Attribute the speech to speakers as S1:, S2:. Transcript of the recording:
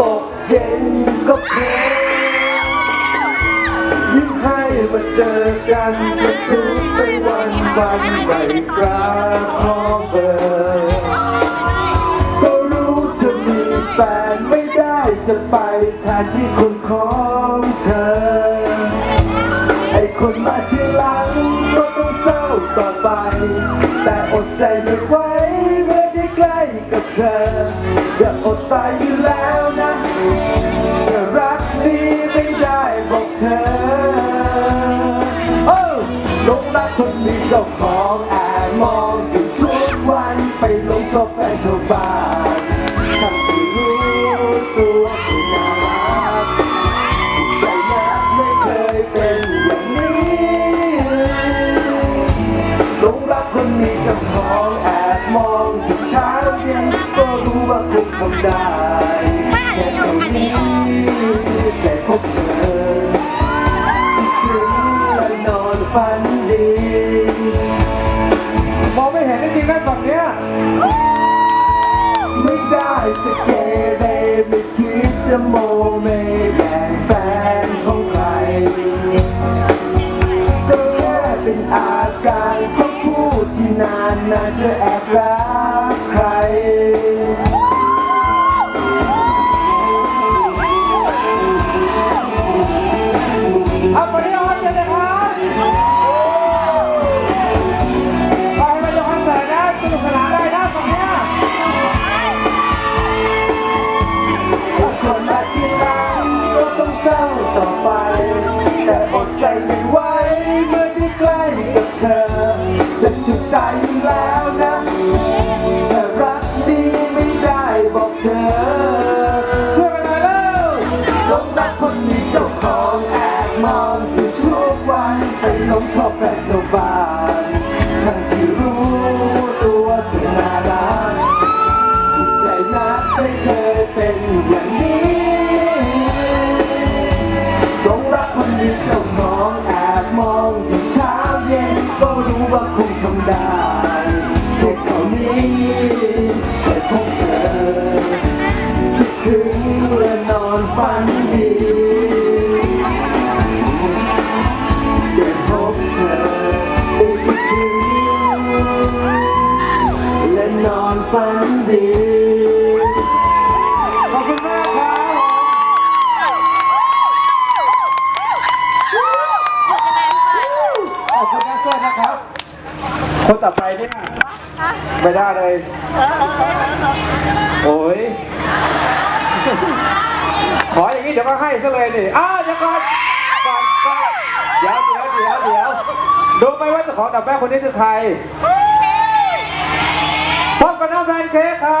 S1: ตกเย็นก็เพลยิ่งให้มาเจอกันก็ทุกไปวันวันไม่กล้าขอเบอร์ก็รู้จะมีแฟนไม่ได้จะไปแทนที่คนของเธอ ไอคนมาทีหลังก็ต้องเศร้าต่อไป แต่อดใจไม่ไหวเมื่อได้ใกล้กับเธอ จะอดตายอยู่แล้ว มีเจ้าของแอบมองอยู่ทุกวันไปหลงชอบแฟนชาวบ้านทั้งที่รู้ตัวที่น่ารักใจนักไม่เคยเป็นอย่างนี้หลงรักคนมีเจ้าของแอบมองอยู่เช้าเย็นก็รู้ว่าคงทำได้แค่เท่นี้แค่พบเธอ
S2: มองไม่เห็นจริงๆนะฝั่งเนี้ย
S1: ไม่ได้จะเกเรไม่คิดจะโมเมแย่งแฟนของใคร ก็แค่เป็นอาการของผู้ที่นานนานจะแอบรักใคร
S2: ด
S1: ใจไม่ไหวเมื่อได้ใกล้กับเธอ จะจุดตายอยู่แล้วนะถ้ารักดีไม่ได้บอกเธอ
S2: ช่วยกันหน่อยเร็ว
S1: หลงรักคนมีเจ้าของแอบมอง แค่พบเธอคิดถึงและนอนฝันดีได้พบเธอได้คิดถึงและนอนฝันดี
S2: ขอบคุณมากครับขอบคุณแดนเซอร์นะครับ คนต่อไปเนี่ย ไม่ได้เลย โอ้ย ขออย่างนี้เดี๋ยวก็ให้ซะเลยนี่อ้าวเดี๋ยวก่อนก่อนก่อนเดี๋ยวเดี๋ยวเดี๋ยวเดี๋ยวดูไหมว่าเจ้าของดับแม่คนนี้คือใครพบกับน้องแพนเค้กครั